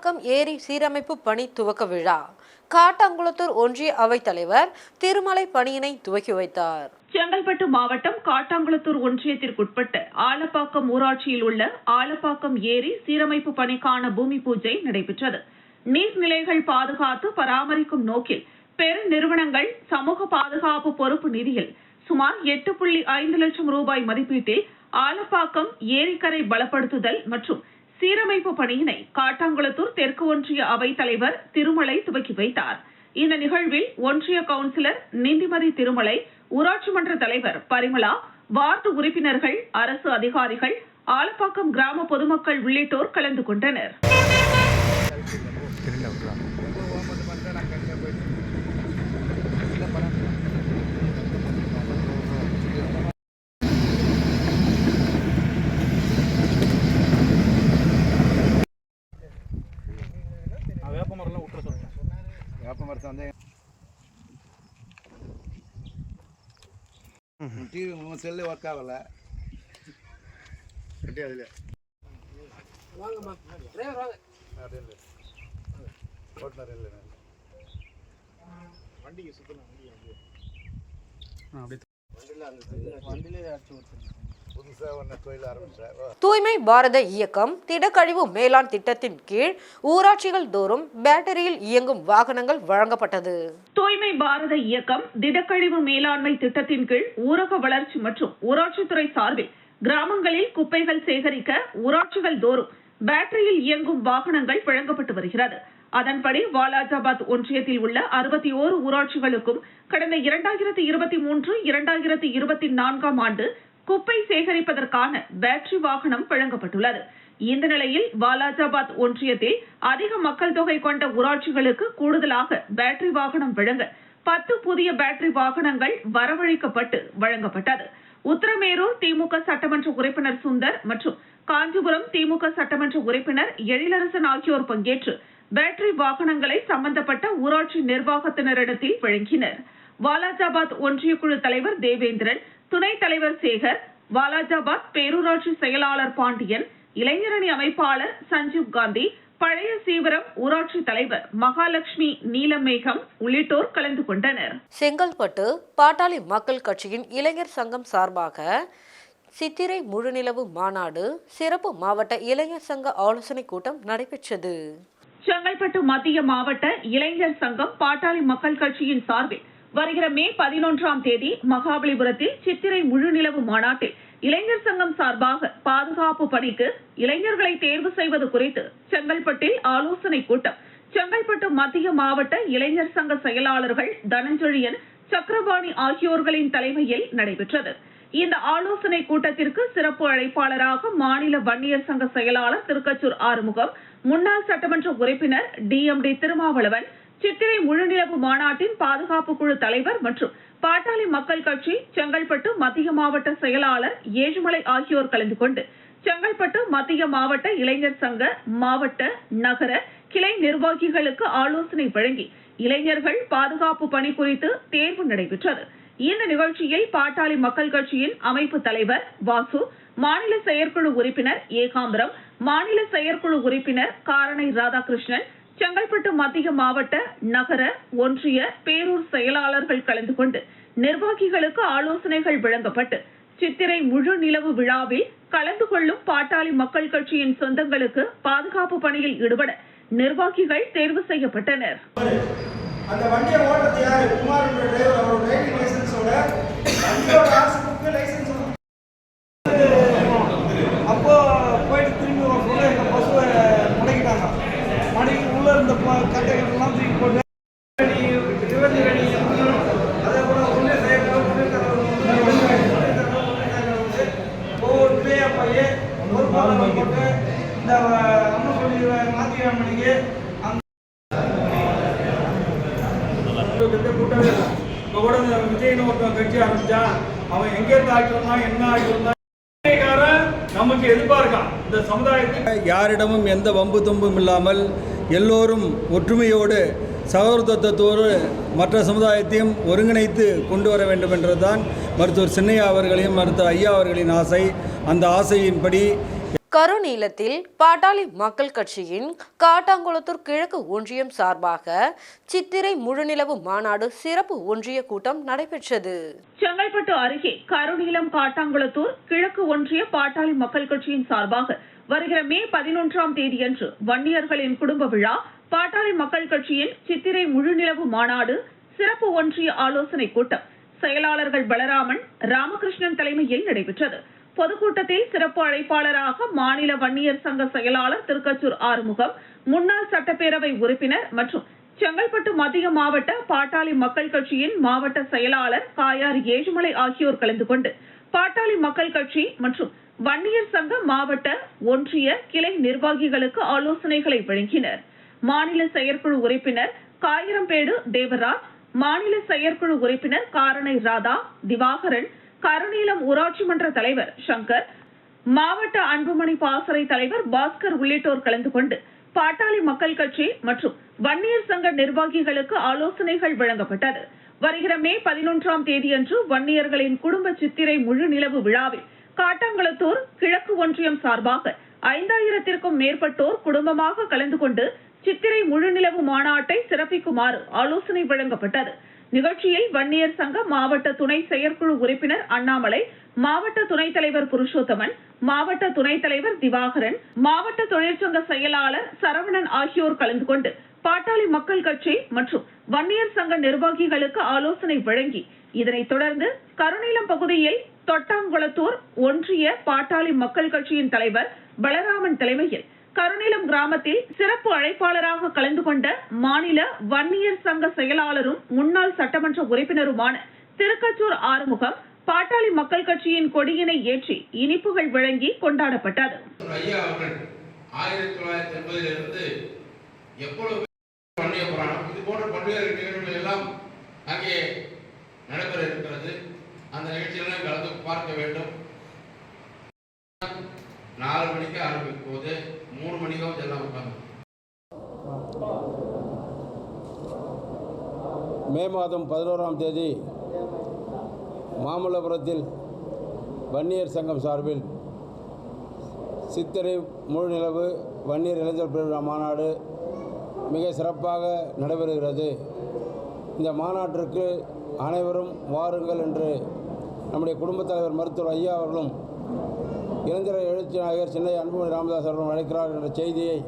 ஆலப்பாக்கம் ஏரி சீரமைப்பு பணி துவக்க விழா. காட்டாங்குளத்தூர் ஒன்றிய அவைத் தலைவர் திருமலை பணியினை துவக்கி வைத்தார். செங்கல்பட்டு மாவட்டம் காட்டாங்குளத்தூர் ஒன்றியத்திற்குட்பட்ட ஆலப்பாக்கம் ஊராட்சியில் உள்ள ஆலப்பாக்கம் ஏரி சீரமைப்பு பணிக்கான பூமி பூஜை நடைபெற்றது. நீர்நிலைகள் பாதுகாத்து பராமரிக்கும் நோக்கில் பெரு நிறுவனங்கள் சமூக பாதுகாப்பு பொறுப்பு நிதியில் சுமார் எட்டு புள்ளி ஐந்து லட்சம் ரூபாய் மதிப்பீட்டில் ஆலப்பாக்கம் ஏரிக்கரை பலப்படுத்துதல் மற்றும் சீரமைப்பு பணியினை காட்டாங்குளத்தூர் தெற்கு ஒன்றிய அவைத் தலைவர் திருமலை துவக்கி வைத்தார். இந்த நிகழ்வில் ஒன்றிய கவுன்சிலர் நிந்திமதி திருமலை ஊராட்சி மன்ற தலைவர் பரிமளா வார்டு உறுப்பினர்கள் அரசு அதிகாரிகள் ஆலப்பாக்கம் கிராம பொதுமக்கள் உள்ளிட்டோர் கலந்து கொண்டனர். டிவி உங்கள் செல்லு ஒர்க் ஆகலை. கட்டி அதில். ஓட்டுநர் இல்லை. வண்டிக்கு சுற்றணும் வண்டி அப்படியே. வண்டியிலே அடிச்சு ஓட்டுறேன். தூய்மை பாரத இயக்கம் திடக்கழிவு மேலாண் திட்டத்தின் கீழ் ஊராட்சிகள் தோறும் பேட்டரியில் இயங்கும் வாகனங்கள் வழங்கப்பட்டது. தூய்மை பாரத இயக்கம் திடக்கழிவு மேலாண்மை திட்டத்தின் கீழ் ஊரக வளர்ச்சி மற்றும் ஊராட்சித்துறை சார்பில் கிராமங்களில் குப்பைகள் சேகரிக்க ஊராட்சிகள் தோறும் பேட்டரியில் இயங்கும் வாகனங்கள் வழங்கப்பட்டு வருகிறது. அதன்படி வாலாஜாபாத் ஒன்றியத்தில் உள்ள அறுபத்தி ஓரு ஊராட்சிகளுக்கும் கடந்த இரண்டாயிரத்தி இருபத்தி மூன்று இரண்டாயிரத்தி இருபத்தி நான்காம் ஆண்டு குப்பை சேகரிப்பதற்கான பேட்டரி வாகனம் வழங்கப்பட்டுள்ளது. இந்த நிலையில் வாலாஜாபாத் ஒன்றியத்தில் அதிக மக்கள் தொகை கொண்ட ஊராட்சிகளுக்கு கூடுதலாக பேட்டரி வாகனம் வழங்க பத்து புதிய பேட்டரி வாகனங்கள் வரவழைக்கப்பட்டு வழங்கப்பட்டது. உத்தரமேரூர் திமுக சட்டமன்ற உறுப்பினர் சுந்தர் மற்றும் காஞ்சிபுரம் திமுக சட்டமன்ற உறுப்பினர் எழிலரசன் ஆகியோர் பங்கேற்று பேட்டரி வாகனங்களை சம்பந்தப்பட்ட ஊராட்சி நிர்வாகத்தினரிடத்தில் வழங்கினர். வாலாஜாபாத் ஒன்றிய குழு தலைவர் தேவேந்திரன் துணைத் தலைவர் சேகர் வாலாஜாபாத் பேரூராட்சி செயலாளர் பாண்டியன் இளைஞரணி அமைப்பாளர் சஞ்சீவ் காந்தி பழைய சீவரம் ஊராட்சி தலைவர் மகாலட்சுமி நீலமேகம் உள்ளிட்டோர் கலந்து கொண்டனர். செங்கல்பட்டு பாட்டாளி மக்கள் கட்சியின் இளைஞர் சங்கம் சார்பாக சித்திரை முழுநிலவு மாநாடு சிறப்பு மாவட்ட இளைஞர் சங்க ஆலோசனை கூட்டம் நடைபெற்றது. செங்கல்பட்டு மத்திய மாவட்ட இளைஞர் சங்கம் பாட்டாளி மக்கள் கட்சியின் சார்பில் வருகிற மே பதினொன்றாம் தேதி மகாபலிபுரத்தில் சித்திரை முழுநிலவு மாநாட்டில் இளைஞர் சங்கம் சார்பாக பாதுகாப்பு பணிக்கு இளைஞர்களை தேர்வு செய்வது குறித்து செங்கல்பட்டில் ஆலோசனை கூட்டம். செங்கல்பட்டு மத்திய மாவட்ட இளைஞர் சங்க செயலாளர்கள் தனஞ்சொழியன் சக்கரபாணி ஆகியோர்களின் தலைமையில் நடைபெற்றது. இந்த ஆலோசனை கூட்டத்திற்கு சிறப்பு அழைப்பாளராக மாநில வன்னியர் சங்க செயலாளர் திருக்கச்சூர் ஆறுமுகம் முன்னாள் சட்டமன்ற உறுப்பினர் டிஎம்டி திருமாவளவன் சித்திரை முழுநிலவு மாநாட்டின் பாதுகாப்பு குழு தலைவர் மற்றும் பாட்டாளி மக்கள் கட்சி செங்கல்பட்டு மத்திய மாவட்ட செயலாளர் ஏழுமலை ஆகியோர் கலந்து கொண்டு செங்கல்பட்டு மத்திய மாவட்ட இளைஞர் சங்க மாவட்ட நகர கிளை நிர்வாகிகளுக்கு ஆலோசனை வழங்கி இளைஞர்கள் பாதுகாப்பு பணி குறித்து தேர்வு நடைபெற்றது. இந்த நிகழ்ச்சியில் பாட்டாளி மக்கள் கட்சியின் அமைப்பு தலைவர் வாசு மாநில செயற்குழு உறுப்பினர் ஏகாம்பரம் மாநில செயற்குழு உறுப்பினர் காரணை ராதாகிருஷ்ணன் செங்கல்பட்டு மத்திய மாவட்ட நகர ஒன்றிய பேரூர் செயலாளர்கள் கலந்து கொண்டு நிர்வாகிகளுக்கு ஆலோசனைகள் வழங்கப்பட்டு சித்திரை முழு நிலவு விழாவில் கலந்து கொள்ளும் பாட்டாளி மக்கள் கட்சியின் சொந்தங்களுக்கு பாதுகாப்பு பணியில் ஈடுபட நிர்வாகிகள் தேர்வு செய்யப்பட்டனர். அந்த வண்டியை ஓட்டுறது யாரு? குமார் டிரைவர் அவரோட டிரைவிங் லைசன்ஸோட வண்டியோட ஆர்சி புக்கு லைசன்ஸ் அப்போ போயிட்டு திரும்பி ஒரு சொல்ல எங்க பசுவை முடக்கிட்டாங்க மடக்கி உள்ள இருந்த ப- கட்டைகள்லாம் தூக்கி போட்டு ரெடி, ரிவர்ஸ் ரெடி, அதே போல உள்ளே செய்யக்கூடாது, உள்ளே தரக்கூடாது, உள்ளே தரக்கூடாது, உள்ளே தரக்கூடாது, உள்ளே தரக்கூடாது. ஒவ்வொரு பேயா பைய ஒரு பாலம் போட்டு இந்த அம்மன் சொல்லி மாத்தி மணிக்கு அந்த கிட்ட கூட்டவே இல்லை இப்போ கூட இந்த விஜய்னு ஒருத்தன் கட்சி ஆரம்பிச்சான் அவன் எங்கேருந்து ஆகிட்டு என்ன ஆகிட்டு வந்தான் நமக்கு எதிர்பார்க்கான் இந்த சமுதாயத்துக்கு யாரிடமும் எந்த வம்பு தும்பும் இல்லாமல் எல்லோரும் ஒற்றுமையோடு சகோதரத்துவத்தோடு மற்ற சமுதாயத்தையும் ஒருங்கிணைத்து கொண்டு வர வேண்டும் என்றதுதான் மருத்துவர் சின்னையா அவர்களையும் மருத்துவர் ஐயா அவர்களின் ஆசை. அந்த ஆசையின்படி கருநீலத்தில் பாட்டாளி மக்கள் கட்சியின் காட்டாங்குளத்தூர் கிழக்கு ஒன்றியம் சார்பாக சித்திரை முழுநிலவு மாநாடு சிறப்பு ஒன்றிய கூட்டம் நடைபெற்றது. செங்கல்பட்டு அருகே கருநீலம் காட்டாங்குளத்தூர் கிழக்கு ஒன்றிய பாட்டாளி மக்கள் கட்சியின் சார்பாக வருகிற மே பதினொன்றாம் தேதியன்று வன்னியர்களின் குடும்ப விழா பாட்டாளி மக்கள் கட்சியின் சித்திரை முழுநிலவு மாநாடு சிறப்பு ஒன்றிய ஆலோசனை கூட்டம் செயலாளர்கள் பலராமன் ராமகிருஷ்ணன் தலைமையில் நடைபெற்றது. பொதுக்கூட்டத்தில் சிறப்பு அழைப்பாளராக மாநில வன்னியர் சங்க செயலாளர் திருக்கச்சூர் ஆறுமுகம் முன்னாள் சட்டப்பேரவை உறுப்பினர் மற்றும் செங்கல்பட்டு மத்திய மாவட்ட பாட்டாளி மக்கள் கட்சியின் மாவட்ட செயலாளர் காயார் ஏழுமலை ஆகியோர் கலந்து கொண்டு பாட்டாளி மக்கள் கட்சி மற்றும் வன்னியர் சங்க மாவட்ட ஒன்றிய கிளை நிர்வாகிகளுக்கு ஆலோசனைகளை வழங்கினர். மாநில செயற்குழு உறுப்பினர் காயிரம்பேடு தேவராஜ் மாநில செயற்குழு உறுப்பினர் காரணை ராதா திவாகரன் கருநீலம் ஊராட்சி மன்ற தலைவர் சங்கர் மாவட்ட அன்புமணி பாசறை தலைவர் பாஸ்கர் உள்ளிட்டோர் கலந்து கொண்டு பாட்டாளி மக்கள் கட்சி மற்றும் வன்னியர் சங்க நிர்வாகிகளுக்கு ஆலோசனைகள் வழங்கப்பட்டது. வருகிற மே பதினொன்றாம் தேதியன்று வன்னியர்களின் குடும்ப சித்திரை முழு நிலவு விழாவில் காட்டாங்குளத்தூர் கிழக்கு ஒன்றியம் சார்பாக ஐந்தாயிரத்திற்கும் மேற்பட்டோர் குடும்பமாக கலந்து கொண்டு சித்திரை முழுநிலவு மாநாட்டை சிறப்பிக்குமாறு ஆலோசனை வழங்கப்பட்டது. நிகழ்ச்சியில் வன்னியர் சங்க மாவட்ட துணை செயற்குழு உறுப்பினர் அண்ணாமலை மாவட்ட துணைத் தலைவர் புருஷோத்தமன் மாவட்ட துணைத் தலைவர் திவாகரன் மாவட்ட தொழிற்சங்க செயலாளர் சரவணன் ஆகியோர் கலந்து கொண்டு பாட்டாளி மக்கள் கட்சி மற்றும் வன்னியர் சங்க நிர்வாகிகளுக்கு ஆலோசனை வழங்கி இதனைத் தொடர்ந்து கருநீலம் பகுதியில் தொட்டாங்குளத்தூர் ஒன்றிய பாட்டாளி மக்கள் கட்சியின் தலைவர் பலராமன் தலைமையில் கருநிலம் கிராமத்தில் சிறப்பு அழைப்பாளராக கலந்து கொண்ட மாநில வன்னியர் சங்க செயலாளரும் முன்னாள் சட்டமன்ற உறுப்பினருமான திருக்கச்சூர் ஆறுமுகம் பாட்டாளி மக்கள் கட்சியின் கொடியினை ஏற்றி இனிப்புகள் வழங்கி கொண்டாடப்பட்டது. ஆயிரத்தி தொள்ளாயிரத்தி எண்பதிலிருந்து புராணம் இது போன்ற பல்வேறு நிகழ்வுகள் எல்லாம் அங்கே நடைபெற இருக்கிறது. அந்த நிகழ்ச்சியெல்லாம் கலந்து பார்க்க வேண்டும். நாலு மணிக்கு ஆரம்பிக்கும் போது மூணு மணிக்காவது எல்லாம் உட்காந்து மே மாதம் பதினோராம் தேதி மாமல்லபுரத்தில் வன்னியர் சங்கம் சார்பில் சித்திரை முழுநிலவு வன்னியர் இளைஞர் பெருவிழா மாநாடு மிக சிறப்பாக நடைபெறுகிறது. இந்த மாநாட்டிற்கு அனைவரும் வாருங்கள் என்று நம்முடைய குடும்பத் தலைவர் மருத்துவர் ஐயா அவர்களும் இளைஞர் எழுச்சி நாயகர் சென்னை அன்புமணி ராமதாஸ் அவர்களும் அழைக்கிறார் என்ற செய்தியை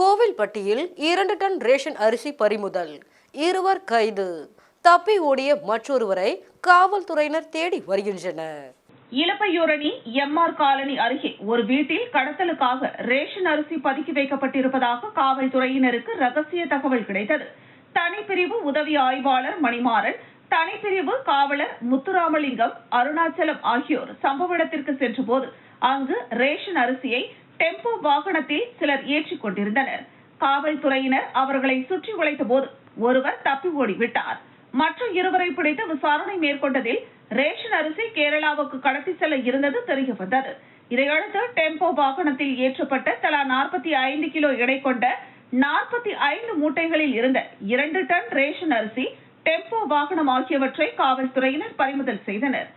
கோவில்பட்டியில் இரண்டு டன் ரேஷன் அரிசி பறிமுதல். இருவர் கைது. தப்பி ஓடிய மற்றொருவரை காவல்துறையினர் தேடி வருகின்றனர். இலப்பையூரணி எம்ஆர் காலனி அருகே ஒரு வீட்டில் கடத்தலுக்காக ரேஷன் அரிசி பதுக்கி வைக்கப்பட்டிருப்பதாக காவல்துறையினருக்கு ரகசிய தகவல் கிடைத்தது. தனிப்பிரிவு உதவி ஆய்வாளர் மணிமாறன் தனிப்பிரிவு காவலர் முத்துராமலிங்கம் அருணாச்சலம் ஆகியோர் சம்பவ இடத்திற்கு சென்றபோது அங்கு ரேஷன் அரிசியை டெம்போ வாகனத்தில் சிலர் ஏற்றிக் கொண்டிருந்தனர். காவல்துறையினர் அவர்களை சுற்றி வளைத்த போது ஒருவர் தப்பி ஓடிவிட்டார். மற்ற இருவரை பிடித்து விசாரணை மேற்கொண்டதில் ரேஷன் அரிசி கேரளாவுக்கு கடத்தி செல்ல இருந்தது தெரிய வந்தது. இதையடுத்து டெம்போ வாகனத்தில் ஏற்றப்பட்ட தலா நாற்பத்தி ஐந்து கிலோ எடை கொண்ட நாற்பத்தி ஐந்து மூட்டைகளில் இருந்த இரண்டு டன் ரேஷன் அரிசி டெம்போ வாகனம் ஆகியவற்றை காவல்துறையினர் பறிமுதல் செய்தனர்.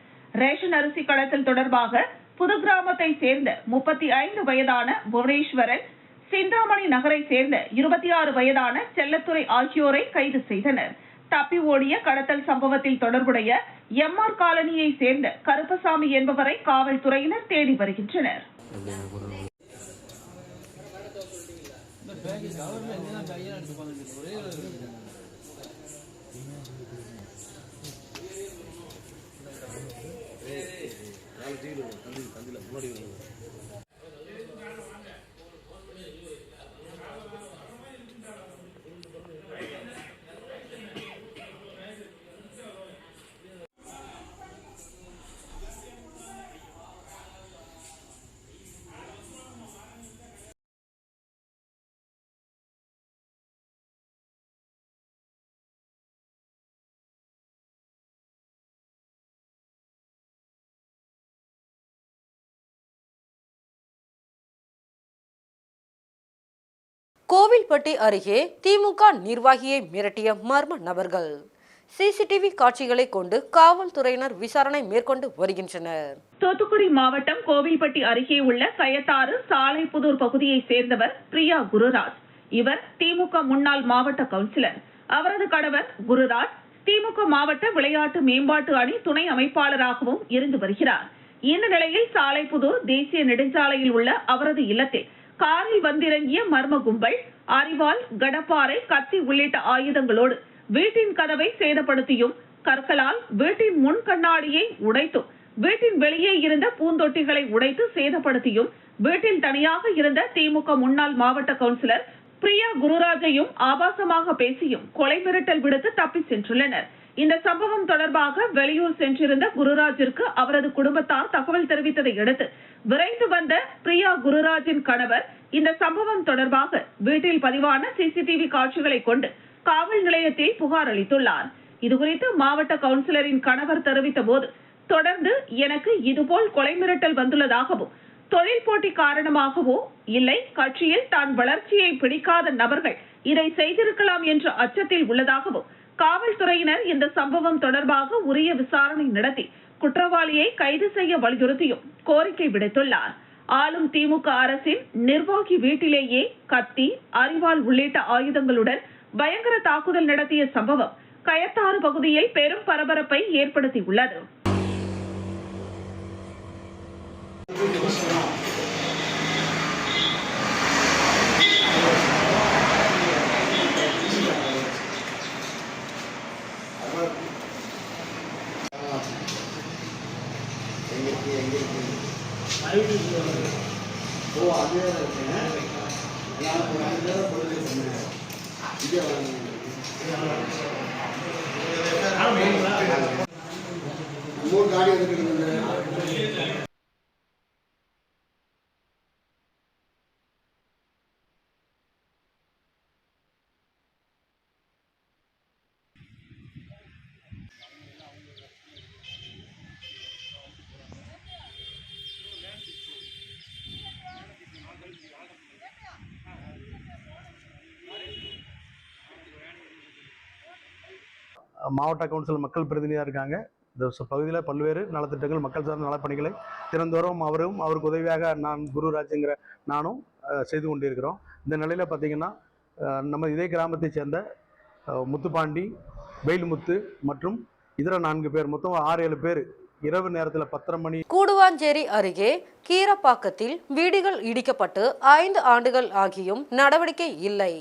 ரேஷன் அரிசி கடத்தல் தொடர்பாக புது கிராமத்தை சேர்ந்த முப்பத்தி ஐந்து வயதான புவனேஸ்வரன் சிந்தாமணி நகரை சேர்ந்த இருபத்தி ஆறு வயதான செல்லத்துறை ஆகியோரை கைது செய்தனர். தப்பி ஓடிய கடத்தல் சம்பவத்தில் தொடர்புடைய எம் ஆர் காலனியை சேர்ந்த கருப்பசாமி என்பவரை காவல்துறையினர் தேடி வருகின்றனர். நாளைக்கு டிவியில் தந்தி தந்தியில் முன்னாடி கோவில்பட்டி அருகே திமுக நிர்வாகியை மிரட்டிய மர்ம நபர்கள். சிசிடிவி காட்சிகளை கொண்டு காவல்துறையினர் விசாரணை மேற்கொண்டு வருகின்றனர். தூத்துக்குடி மாவட்டம் கோவில்பட்டி அருகே உள்ள கயத்தாறு சாலைப்புதூர் பகுதியை சேர்ந்தவர் பிரியா குருராஜ். இவர் திமுக முன்னாள் மாவட்ட கவுன்சிலர். அவரது கணவர் குருராஜ் திமுக மாவட்ட விளையாட்டு மேம்பாட்டு அணி துணை அமைப்பாளராகவும் இருந்து வருகிறார். இந்த நிலையில் சாலைப்புதூர் தேசிய நெடுஞ்சாலையில் உள்ள அவரது இல்லத்தில் காரில் வந்திறங்கிய மர்ம கும்பல் அரிவாள் கடப்பாறை கத்தி உள்ளிட்ட ஆயுதங்களோடு வீட்டின் கதவை சேதப்படுத்தியும் கற்களால் வீட்டின் முன் கண்ணாடியை உடைத்தும் வீட்டின் வெளியே இருந்த பூந்தொட்டிகளை உடைத்து சேதப்படுத்தியும் வீட்டில் தனியாக இருந்த திமுக முன்னாள் மாவட்ட கவுன்சிலர் பிரியா குருராஜையும் ஆபாசமாக பேசியும் கொலை மிரட்டல் விடுத்து தப்பி சென்றுள்ளனர். இந்த சம்பவம் தொடர்பாக வெளியூர் சென்றிருந்த குருராஜிற்கு அவரது குடும்பத்தார் தகவல் தெரிவித்ததை அடுத்து விரைந்து வந்த பிரியா குருராஜின் கணவர் இந்த சம்பவம் தொடர்பாக வீட்டில் பதிவான சிசிடிவி காட்சிகளை கொண்டு காவல் நிலையத்தில் புகார் அளித்துள்ளார். இதுகுறித்து மாவட்ட கவுன்சிலரின் கணவர் தெரிவித்த போது தொடர்ந்து எனக்கு இதுபோல் கொலை மிரட்டல் வந்துள்ளதாகவும் தொழில் போட்டி காரணமாகவோ இல்லை கட்சியில் தான் வளர்ச்சியை பிடிக்காத நபர்கள் இதை செய்திருக்கலாம் என்ற அச்சத்தில் உள்ளதாகவும் காவல்துறையினர் இந்த சம்பவம் தொடர்பாக உரிய விசாரணை நடத்தி குற்றவாளியை கைது செய்ய வலியுறுத்தியும் கோரிக்கை விடுத்துள்ளார். ஆளும் திமுக அரசின் நிர்வாகி வீட்டிலேயே கத்தி அரிவாள் உள்ளிட்ட ஆயுதங்களுடன் பயங்கர தாக்குதல் நடத்திய சம்பவம் கயத்தாறு பகுதியில் பெரும் பரபரப்பை ஏற்படுத்தியுள்ளது. ஓ அதே இருக்கேன். நான் பொழுது சொன்னேன் இங்கே வாங்க. மாவட்ட கவுன்சில் மக்கள் பிரதிநிதியாக இருக்காங்க. இந்த பகுதியில் பல்வேறு நலத்திட்டங்கள் மக்கள் சார்ந்த நலப்பணிகளை தினந்தோறும் அவரும் அவருக்கு உதவியாக நான் குருராஜுங்கிற நானும் செய்து கொண்டிருக்கிறோம். இந்த நிலையில் பார்த்தீங்கன்னா நம்ம இதே கிராமத்தைச் சேர்ந்த முத்துப்பாண்டி வெயில்முத்து மற்றும் இதர நான்கு பேர் மொத்தம் ஆறு ஏழு பேர் இரவு நேரத்தில் பத்தரை மணி கூடுவாஞ்சேரி அருகே கீரப்பாக்கத்தில் வீடுகள் இடிக்கப்பட்டு ஐந்து ஆண்டுகள் ஆகியும் நடவடிக்கை இல்லை.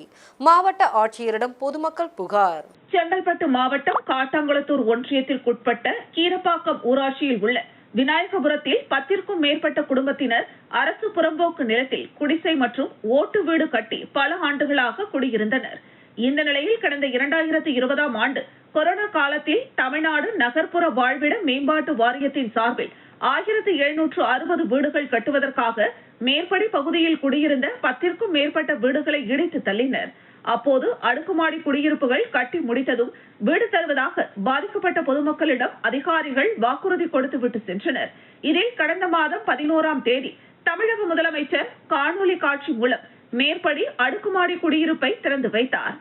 மாவட்ட ஆட்சியரிடம் பொதுமக்கள் புகார். செங்கல்பட்டு மாவட்டம் காட்டாங்குளத்தூர் ஒன்றியத்திற்குட்பட்ட கீரப்பாக்கம் ஊராட்சியில் உள்ள விநாயகபுரத்தில் பத்திற்கும் மேற்பட்ட குடும்பத்தினர் அரசு புறம்போக்கு நிலத்தில் குடிசை மற்றும் ஓட்டு வீடு கட்டி பல ஆண்டுகளாக குடியிருந்தனர். இந்த நிலையில் கடந்த இரண்டாயிரத்தி இருபதாம் ஆண்டு கொரோனா காலத்தில் தமிழ்நாடு நகர்ப்புற வாழ்விட மேம்பாட்டு வாரியத்தின் சார்பில் ஆயிரத்தி எழுநூற்று அறுபது வீடுகள் கட்டுவதற்காக மேற்படி பகுதியில் குடியிருந்த பத்திற்கும் மேற்பட்ட வீடுகளை இடித்து தள்ளினர். அப்போது அடுக்குமாடி குடியிருப்புகள் கட்டி முடித்ததும் வீடு தருவதாக பாதிக்கப்பட்ட பொதுமக்களிடம் அதிகாரிகள் வாக்குறுதி கொடுத்து விட்டு சென்றனர். இதில் கடந்த மாதம் பதினோராம் தேதி தமிழக முதலமைச்சர் காணொலி காட்சி மூலம் மேற்படி அடுக்குமாடி குடியிருப்பை திறந்து வைத்தார்.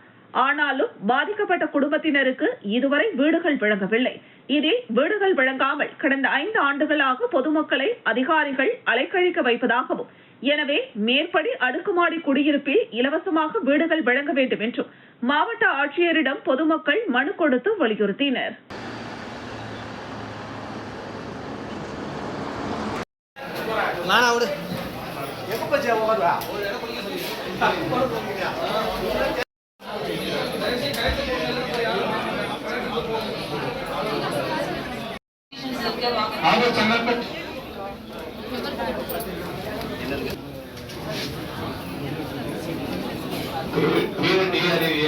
ஆனாலும் பாதிக்கப்பட்ட குடும்பத்தினருக்கு இதுவரை வீடுகள் வழங்கவில்லை. இதில் வீடுகள் வழங்காமல் கடந்த ஐந்து ஆண்டுகளாக பொதுமக்களை அதிகாரிகள் அலைக்கழிக்க வைப்பதாகவும் எனவே மேற்படி அடுக்குமாடி குடியிருப்பில் இலவசமாக வீடுகள் வழங்க வேண்டும் என்றும் மாவட்ட ஆட்சியரிடம் பொதுமக்கள் மனு கொடுத்து வலியுறுத்தினர். ஆலோசனை డి అనేది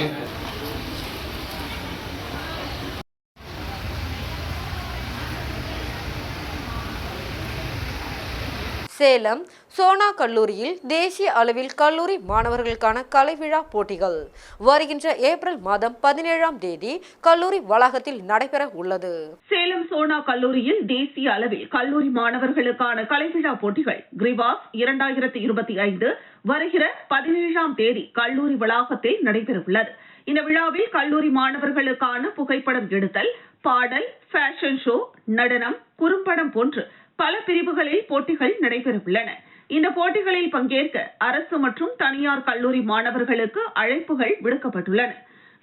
சேலம் சோனா கல்லூரியில் தேசிய அளவில் கல்லூரி மாணவர்களுக்கான கலை விழா போட்டிகள். வருகின்ற ஏப்ரல் மாதம் பதினேழாம் தேதி கல்லூரி வளாகத்தில் நடைபெற உள்ளது. சேலம் சோனா கல்லூரியில் தேசிய அளவில் கல்லூரி மாணவர்களுக்கான கலைவிழா போட்டிகள் கிரிவாஸ் இரண்டாயிரத்தி இருபத்தி ஐந்து வருகிற பதினேழாம் தேதி கல்லூரி வளாகத்தில் நடைபெறவுள்ளது இந்த விழாவில் கல்லூரி மாணவர்களுக்கான புகைப்படம் எடுத்தல் பாடல் ஃபேஷன் ஷோ நடனம் குறும்படம் போன்று பல பிரிவுகளில் போட்டிகள் நடைபெறவுள்ளன. இந்த போட்டிகளில் பங்கேற்க அரசு மற்றும் தனியார் கல்லூரி மாணவர்களுக்கு அழைப்புகள் விடுக்கப்பட்டுள்ளன.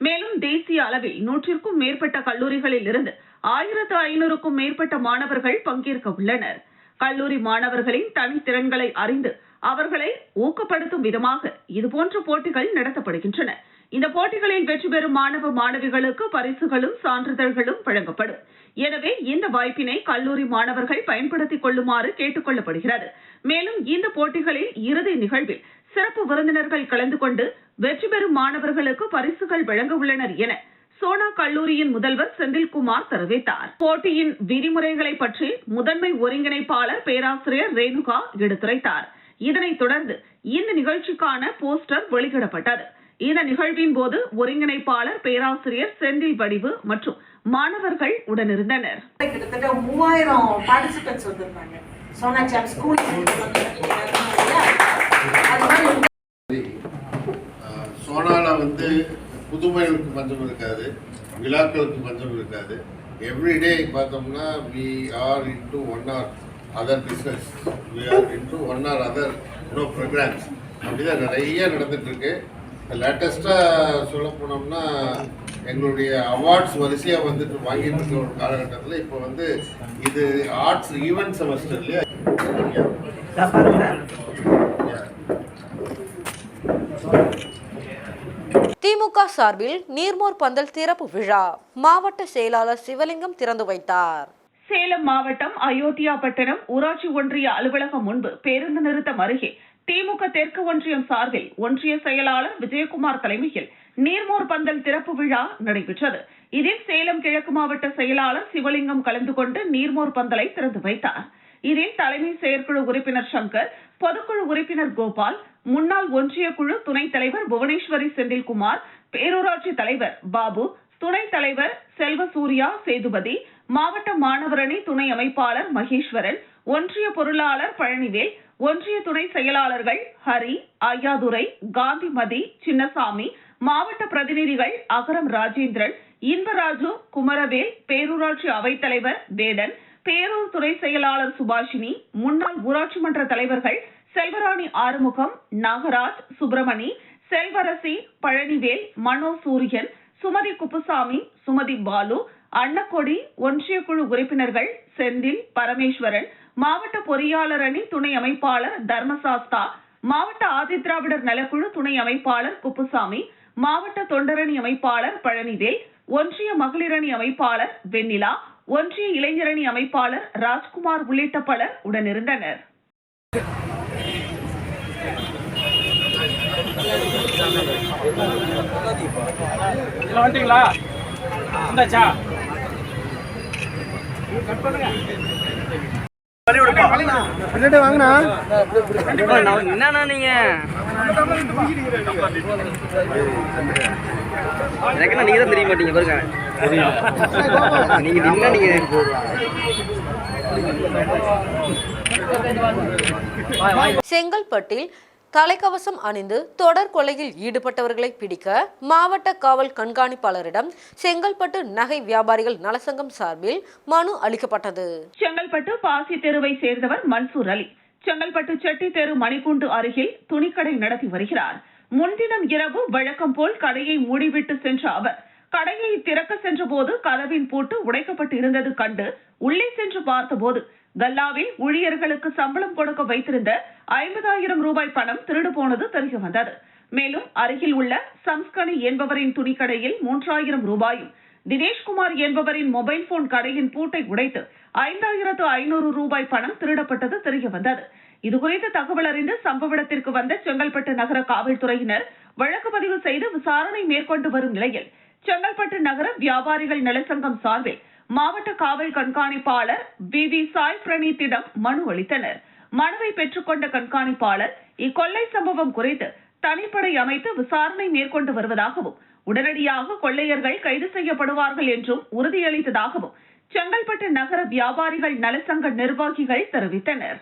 மேலும் தேசிய அளவில் நூற்றிற்கும் மேற்பட்ட கல்லூரிகளில் இருந்து ஆயிரத்து ஐநூறுக்கும் மேற்பட்ட மாணவர்கள் பங்கேற்க உள்ளனர் கல்லூரி மாணவர்களின் தனித்திறன்களை அறிந்து அவர்களை ஊக்கப்படுத்தும் விதமாக இதுபோன்ற போட்டிகள் நடத்தப்படுகின்றன. இந்த போட்டிகளில் வெற்றி பெறும் மாணவ மாணவிகளுக்கு பரிசுகளும் சான்றிதழ்களும் வழங்கப்படும். எனவே இந்த வாய்ப்பினை கல்லூரி மாணவர்கள் பயன்படுத்திக் கொள்ளுமாறு கேட்டுக் கொள்ளப்படுகிறது. மேலும் இந்த போட்டிகளில் இறுதி நிகழ்வில் சிறப்பு விருந்தினர்கள் கலந்து கொண்டு வெற்றி பெறும் மாணவர்களுக்கு பரிசுகள் வழங்க உள்ளனர் என சோனா கல்லூரியின் முதல்வர் செந்தில்குமார் தெரிவித்தார். போட்டியின் விதிமுறைகளை பற்றி முதன்மை ஒருங்கிணைப்பாளர் பேராசிரியர் ரேணுகா எடுத்துரைத்தார். இதனைத் தொடர்ந்து இந்த நிகழ்ச்சிக்கான போஸ்டர் வெளியிடப்பட்டது. இந்த நிகழ்வின் போது ஒருங்கிணைப்பாளர் பேராசிரியர் செந்தில் வடிவு மற்றும் மாணவர்கள் உடனிருந்தனர். கிட்டத்தட்ட மூவாயிரம் பார்ட்டிசிபென்ட்ஸ் வந்திருப்பாங்க சோனாச்சாம் ஸ்கூல் சோனாவில் வந்து புதுமைகளுக்கு பஞ்சம் இருக்காது விழாக்களுக்கு பஞ்சம் இருக்காது. எவ்ரிடே பார்த்தோம்னா we are into one or other business we are into one or other programs அப்படிதான் நிறைய நடந்துட்டு இருக்கு. லேட்டஸ்ட்டாக சொல்ல போனோம்னா எங்களுடைய அவார்ட்ஸ் வரிசையாக வந்துட்டு வாங்கிட்டு இருக்க ஒரு காலகட்டத்தில் இப்போ வந்து இது ஆர்ட்ஸ் ஈவென்ட் செமஸ்டர் இல்லையா? திமுக சார்பில் நீர்மோர் பந்தல் திறப்பு விழா. மாவட்ட செயலாளர் சிவலிங்கம் திறந்து வைத்தார். சேலம் மாவட்டம் அயோத்தியாபட்டினம் ஊராட்சி ஒன்றிய அலுவலகம் முன்பு பேருந்து நிறுத்தம் அருகே திமுக தெற்கு ஒன்றியம் சார்பில் ஒன்றிய செயலாளர் விஜயகுமார் தலைமையில் நீர்மோர் பந்தல் திறப்பு விழா நடைபெற்றது. இதில் சேலம் கிழக்கு மாவட்ட செயலாளர் சிவலிங்கம் கலந்து கொண்டு நீர்மோர் பந்தலை திறந்து வைத்தார். இதில் தலைமை செயற்குழு உறுப்பினர் சங்கர் பொதுக்குழு உறுப்பினர் கோபால் முன்னாள் ஒன்றிய குழு துணைத் தலைவர் புவனேஸ்வரி செந்தில்குமார் பேரூராட்சி தலைவர் பாபு துணைத் தலைவர் செல்வசூர்யா சேதுபதி மாவட்ட மாணவரணி துணை அமைப்பாளர் மகேஸ்வரன் ஒன்றிய பொருளாளர் பழனிவேல் ஒன்றிய துணை செயலாளர்கள் ஹரி ஐயாதுரை காந்திமதி சின்னசாமி மாவட்ட பிரதிநிதிகள் அகரம் ராஜேந்திரன் இன்பராஜு குமரவேல் பேரூராட்சி அவைத்தலைவர் வேடன் பேரூர் துறை செயலாளர் சுபாஷினி முன்னாள் ஊராட்சி மன்ற தலைவர்கள் செல்வராணி ஆறுமுகம் நாகராஜ் சுப்பிரமணி செல்வரசி பழனிவேல் மனோ சூரியன் சுமதி குப்புசாமி சுமதி பாலு அன்னக்கொடி ஒன்றிய குழு உறுப்பினர்கள் செந்தில் பரமேஸ்வரன் மாவட்ட பொறியாளர் அணி துணை அமைப்பாளர் தர்மசாஸ்தா மாவட்ட ஆதிதிராவிடர் நலக்குழு துணை அமைப்பாளர் குப்புசாமி மாவட்ட தொண்டரணி அமைப்பாளர் பழனிவேல் ஒன்றிய மகளிரணி அமைப்பாளர் வெண்ணிலா ஒன்றிய இளைஞரணி அமைப்பாளர் ராஜ்குமார் உள்ளிட்ட பலர் உடனிருந்தனர். வந்துட்டீங்களா? வந்தாச்சா என்னண்ணா நீங்க? எனக்கு நீங்க தான் தெரிய மாட்டீங்க பாருங்க. நீங்க நின்னா நீங்க செங்கல்பட்டில் தலைக்கவசம் அணிந்து தொடர் கொலையில் ஈடுபட்டவர்களை பிடிக்க மாவட்ட காவல் கண்காணிப்பாளரிடம் செங்கல்பட்டு நகை வியாபாரிகள் நலசங்கம் சார்பில் மனு அளிக்கப்பட்டது. செங்கல்பட்டு பாசி தெருவை சேர்ந்தவர் மன்சூர் அலி. செங்கல்பட்டு செட்டி தெரு மணிக்குண்டு அருகில் துணிக்கடை நடத்தி வருகிறார். முன்தினம் இரவு வழக்கம் போல் கடையை மூடிவிட்டு சென்ற அவர் கடையை திறக்க சென்றபோது கதவின் பூட்டு உடைக்கப்பட்டு இருந்தது கண்டு உள்ளே சென்று பார்த்தபோது கல்லாவில் ஊழியர்களுக்கு சம்பளம் கொடுக்க வைத்திருந்த ஐம்பதாயிரம் ரூபாய் பணம் திருடு போனது தெரிய வந்தது. மேலும் அருகில் உள்ள சம்ஸ்கனி என்பவரின் துணிக்கடையில் மூன்றாயிரம் ரூபாயும் தினேஷ்குமார் என்பவரின் மொபைல் போன் கடையின் பூட்டை உடைத்து ஐந்தாயிரத்து ஐநூறு ரூபாய் பணம் திருடப்பட்டது தெரிய வந்தது. இதுகுறித்து தகவல் அறிந்து சம்பவ இடத்திற்கு வந்த செங்கல்பட்டு நகர காவல்துறையினர் வழக்கு பதிவு செய்து விசாரணை மேற்கொண்டு வரும் நிலையில் செங்கல்பட்டு நகர வியாபாரிகள் நலச்சங்கம் சார்பில் மாவட்ட காவல் கண்காணிப்பாளர் வி வி சாய் பிரணீத்திடம் மனு அளித்தனர். மனுவை பெற்றுக்கொண்ட கண்காணிப்பாளர் இக்கொள்ளை சம்பவம் குறித்து தனிப்படை அமைத்து விசாரணை மேற்கொண்டு வருவதாகவும் உடனடியாக கொள்ளையர்கள் கைது செய்யப்படுவார்கள் என்றும் உறுதியளித்ததாகவும் செங்கல்பட்டு நகர வியாபாரிகள் நலசங்க நிர்வாகிகள் தெரிவித்தனர்.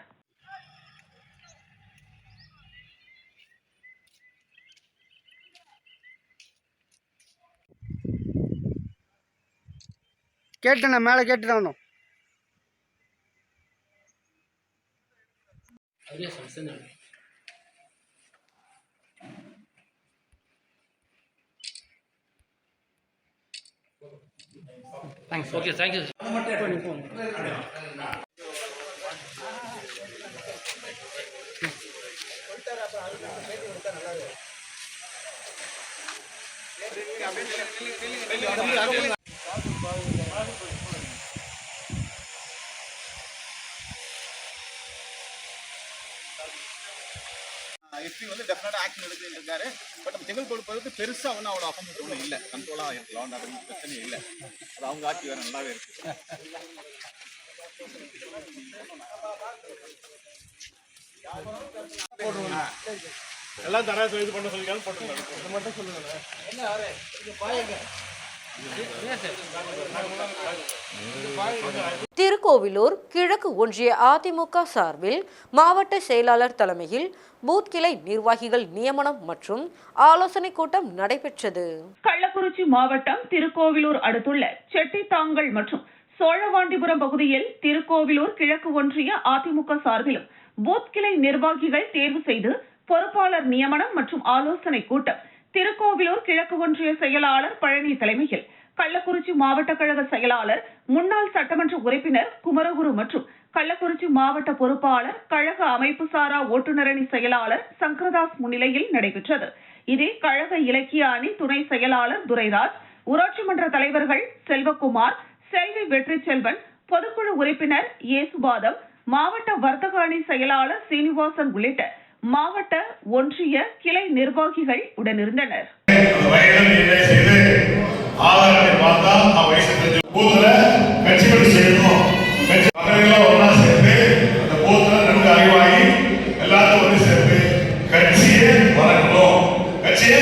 கேட்டுண்ணே மேலே கேட்டு தான் வந்தோம் தேங்க்ஸ் ஓகே தேங்க்யூ எஸ்பி வந்து டெஃபினட்டாக ஆக்ஷன் எடுத்துட்டு இருக்காரு. பட் நம்ம செங்கல் கொடுப்பதற்கு பெருசாக ஒன்றும் அவ்வளோ அஃபென்ஸ் ஒன்றும் இல்லை. கண்ட்ரோலாக இருக்கலாம் அது பிரச்சனை இல்லை. அது அவங்க ஆட்சி வேறு நல்லாவே இருக்கு. எல்லாம் தர இது பண்ண சொல்லிக்காலும் போட்டுருந்தாங்க மட்டும் சொல்லுங்க திருக்கோவிலூர் கிழக்கு ஒன்றிய அதிமுக சார்பில் மாவட்ட செயலாளர் தலைமையில் பூத் கிளை நிர்வாகிகள் நியமனம் மற்றும் ஆலோசனை கூட்டம் நடைபெற்றது. கள்ளக்குறிச்சி மாவட்டம் திருக்கோவிலூர் அடுத்துள்ள செட்டித்தாங்கல் மற்றும் சோழவாண்டிபுரம் பகுதியில் திருக்கோவிலூர் கிழக்கு ஒன்றிய அதிமுக சார்பிலும் பூத் கிளை நிர்வாகிகள் தேர்வு செய்து பொறுப்பாளர் நியமனம் மற்றும் ஆலோசனை கூட்டம் திருக்கோவிலூர் கிழக்கு ஒன்றிய செயலாளர் பழனி தலைமையில் கள்ளக்குறிச்சி மாவட்ட கழக செயலாளர் முன்னாள் சட்டமன்ற உறுப்பினர் குமரகுரு மற்றும் கள்ளக்குறிச்சி மாவட்ட பொறுப்பாளர் கழக அமைப்பு சாரா ஓட்டுநரணி செயலாளர் சங்கரதாஸ் முன்னிலையில் நடைபெற்றது. இதில் கழக இலக்கிய அணி துணை செயலாளர் துரைராஜ் ஊராட்சி மன்ற தலைவர்கள் செல்வகுமார் செல்வி வெற்றி செல்வன் பொதுக்குழு உறுப்பினர் இயேசுபாதம் மாவட்ட வர்த்தக அணி செயலாளர் சீனிவாசன் உள்ளிட்ட மாவட்ட ஒன்றிய கிளை நிர்வாகிகள் உடனிருந்தனர் ஆதாரத்தை பார்த்தா அவன் வயசு தெரிஞ்சு பூத்துல கட்சிகள் சேரணும் கட்சி மகளிர்கள் ஒன்றா சேர்ந்து அந்த பூத்துல நன்கு அறிவாகி எல்லாத்தையும் ஒன்று சேர்ந்து கட்சியை வளர்க்கணும் கட்சியை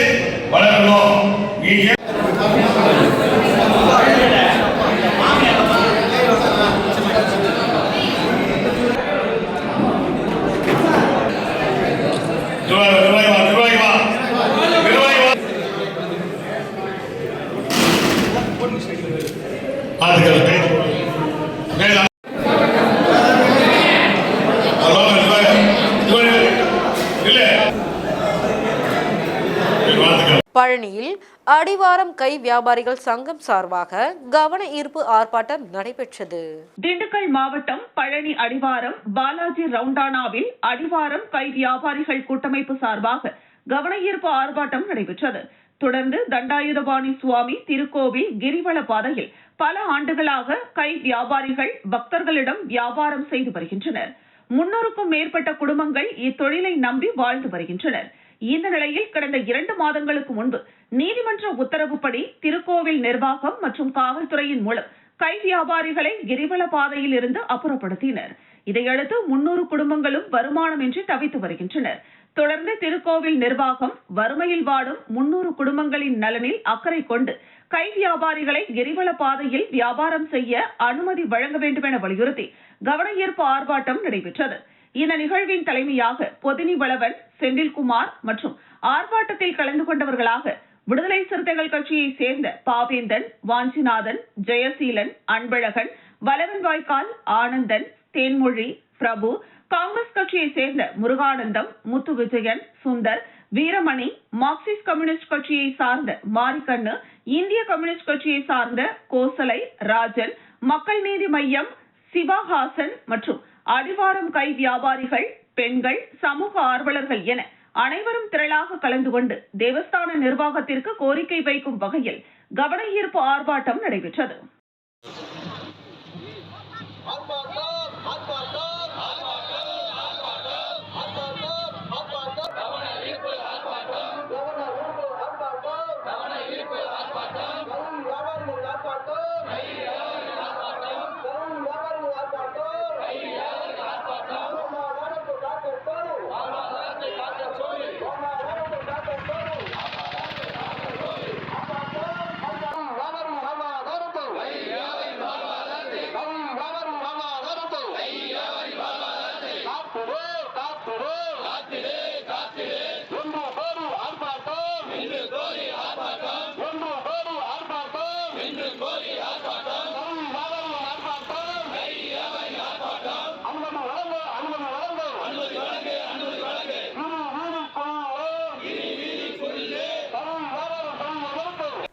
வளர்க்கணும் நீங்க நிர்வாகி நிர்வாகி வா நிர்வாகி வா நிர்வாகி வா பழனியில் அடிவாரம் கை வியாபாரிகள் சங்கம் சார்பாக கவன ஈர்ப்பு ஆர்ப்பாட்டம் நடைபெற்றது. திண்டுக்கல் மாவட்டம் பழனி அடிவாரம் பாலாஜி ரவுண்டானாவில் அடிவாரம் கை வியாபாரிகள் கூட்டமைப்பு சார்பாக கவன ஈர்ப்பு ஆர்ப்பாட்டம் நடைபெற்றது. தொடர்ந்து தண்டாயுதபாணி சுவாமி திருக்கோவில் கிரிவல பாதையில் பல ஆண்டுகளாக கை வியாபாரிகள் பக்தர்களிடம் வியாபாரம் செய்து வருகின்றனர். முன்னூறுக்கும் மேற்பட்ட குடும்பங்கள் இத்தொழிலை நம்பி வாழ்ந்து வருகின்றனர். இந்த நிலையில் கடந்த இரண்டு மாதங்களுக்கு முன்பு நீதிமன்ற உத்தரவுப்படி திருக்கோவில் நிர்வாகம் மற்றும் காவல்துறையின் மூலம் கை வியாபாரிகளை கிரிவல பாதையில் இருந்து அப்புறப்படுத்தினர். இதையடுத்து முன்னூறு குடும்பங்களும் வருமானமின்றி தவித்து வருகின்றனர். தொடர்ந்து திருக்கோவில் நிர்வாகம் வறுமையில் வாடும் முன்னூறு குடும்பங்களின் நலனில் அக்கறை கொண்டு கை வியாபாரிகளை எரிவள பாதையில் வியாபாரம் செய்ய அனுமதி வழங்க வேண்டும் என வலியுறுத்தி கவனஈர்ப்பு ஆர்ப்பாட்டம் நடைபெற்றது. இந்த நிகழ்வின் தலைமையாக பொதினி வளவன் செந்தில்குமார் மற்றும் ஆர்ப்பாட்டத்தில் கலந்து கொண்டவர்களாக விடுதலை சிறுத்தைகள் கட்சியை சேர்ந்த பாவேந்தன் வாஞ்சிநாதன் ஜெயசீலன் அன்பழகன் வலவன் வாய்க்கால் ஆனந்தன் தேன்மொழி பிரபு காங்கிரஸ் கட்சியை சேர்ந்த முருகானந்தம் முத்து விஜயன் சுந்தர் வீரமணி மார்க்சிஸ்ட் கம்யூனிஸ்ட் கட்சியை சார்ந்த மாரிக்கண்ணு இந்திய கம்யூனிஸ்ட் கட்சியை சார்ந்த கோசலை ராஜன் மக்கள் நீதி மையம் சிவாஹாசன் மற்றும் அடிவாரம் கை வியாபாரிகள் பெண்கள் சமூக ஆர்வலர்கள் என அனைவரும் திரளாக கலந்து கொண்டு தேவஸ்தான நிர்வாகத்திற்கு கோரிக்கை வைக்கும் வகையில் கவன ஈர்ப்பு ஆர்ப்பாட்டம் நடைபெற்றது.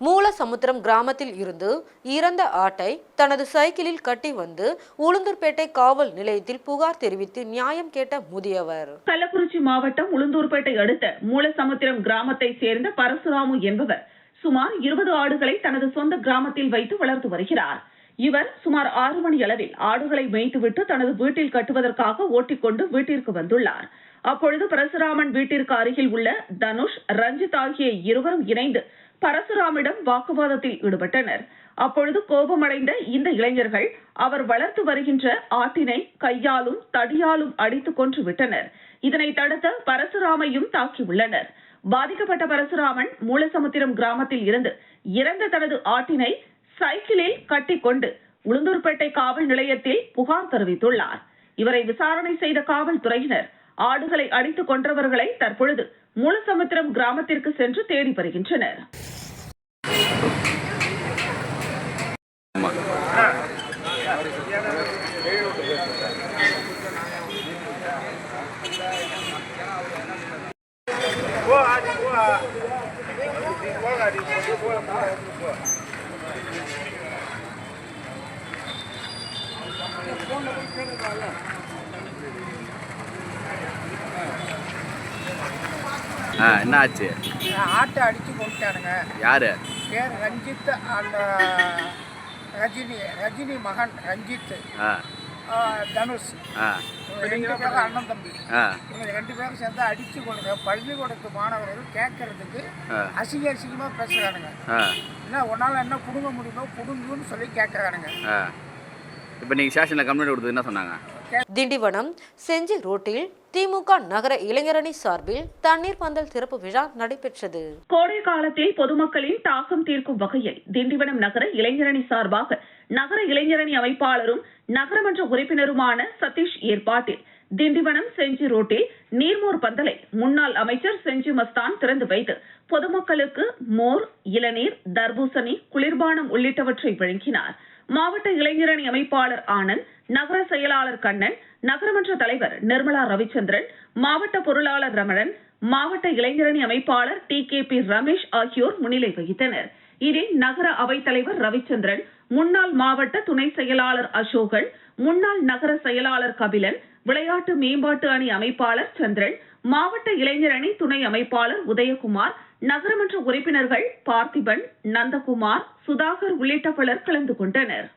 மூலசமுத்திரம் கிராமத்தில் இருந்து இறந்த ஆட்டை தனது சைக்கிளில் கட்டி வந்து உளுந்தூர்பேட்டை காவல் நிலையத்தில் புகார் தெரிவித்து நியாயம் கேட்ட முதியவர். கள்ளக்குறிச்சி மாவட்டம் உளுந்தூர்பேட்டை அடுத்த மூலசமுத்திரம் கிராமத்தை சேர்ந்த பரசுராமு என்பவர் சுமார் இருபது ஆடுகளை தனது சொந்த கிராமத்தில் வைத்து வளர்த்து வருகிறார். இவர் சுமார் ஆறு மணி அளவில் ஆடுகளை மேய்த்துவிட்டு தனது வீட்டில் கட்டுவதற்காக ஓட்டிக்கொண்டு வீட்டிற்கு வந்துள்ளார். அப்பொழுது பரசுராமன் வீட்டிற்கு அருகில் உள்ள தனுஷ் ரஞ்சித் ஆகிய இருவரும் இணைந்து பரசுராமிடம் வாக்குவாதத்தில் ஈடுபட்டனர். அப்பொழுது கோபமடைந்த இந்த இளைஞர்கள் அவர் வளர்த்து வருகின்ற ஆட்டினை கையாலும் தடியாலும் அடித்து கொன்று விட்டனர். இதனை தடுத்த பரசுராமையும் தாக்கியுள்ளனர் பாதிக்கப்பட்ட பரசுராமன் மூலசமுத்திரம் கிராமத்தில் இருந்து இறந்த தனது ஆட்டினை சைக்கிளில் கட்டிக்கொண்டு உளுந்தூர்பேட்டை காவல் நிலையத்தில் புகார் தெரிவித்துள்ளார். இவரை விசாரணை செய்த காவல்துறையினர் ஆடுகளை அடித்துக் கொன்றவர்களை தற்பொழுது மூலசமுத்திரம் கிராமத்திற்கு சென்று தேடி வருகின்றனர் ஆ என்ன ஆச்சு ஆட்டை அடித்து கொண்டுட்டானுங்க. யாரு? பேர் ரஞ்சித் அந்த ரஜினி ரஜினி மகன் ரஞ்சித். தனுஷ். ரெண்டு பேரும் அண்ணன் தம்பி. இவங்க ரெண்டு பேரும் சேர்ந்து அடிச்சு கொடுங்க பள்ளிக்கூடத்து மாணவர்கள் கேட்கறதுக்கு. அசிங்க அசிங்கமாக பேசுகிறானுங்க என்ன உன்னால் என்ன பிடுங்க முடியுமோ பிடுங்குன்னு சொல்லி கேட்குறானுங்க இப்போ நீங்கள் ஸ்டேஷனில் கம்ப்ளைண்ட் கொடுத்தது என்ன சொன்னாங்க? திண்டிவனம் செஞ்சி ரோட்டில் திமுக நகர இளைஞரணி சார்பில் தண்ணீர் பந்தல் திறப்பு விழா நடைபெற்றது. கோடை காலத்தில் பொதுமக்களின் தாக்கம் தீர்க்கும் வகையில் திண்டிவனம் நகர இளைஞரணி சார்பாக நகர இளைஞரணி அமைப்பாளரும் நகரமன்ற உறுப்பினருமான சதீஷ் ஏற்பாட்டில் திண்டிவனம் செஞ்சி ரோட்டில் நீர்மோர் பந்தலை முன்னாள் அமைச்சர் செஞ்சி மஸ்தான் திறந்து வைத்து பொதுமக்களுக்கு மோர் இளநீர் தர்பூசணி குளிர்பானம் உள்ளிட்டவற்றை வழங்கினார். மாவட்ட இளைஞரணி அமைப்பாளர் ஆனந்த் நகர செயலாளர் கண்ணன் நகரமன்ற தலைவர் நிர்மலா ரவிச்சந்திரன் மாவட்ட பொருளாளர் ரமணன் மாவட்ட இளைஞரணி அமைப்பாளர் டி கே பி ரமேஷ் ஆகியோர் முன்னிலை வகித்தனர். இதில் நகர அவைத்தலைவர் ரவிச்சந்திரன் முன்னாள் மாவட்ட துணை செயலாளர் அசோகன் முன்னாள் நகர செயலாளர் கபிலன் விளையாட்டு மேம்பாட்டு அணி அமைப்பாளர் சந்திரன் மாவட்ட இளைஞரணி துணை அமைப்பாளர் உதயகுமார் நகரமன்ற உறுப்பினர்கள் பார்த்திபன் நந்தகுமார் சுதாகர் உள்ளிட்ட பலர் கலந்து கொண்டனர்.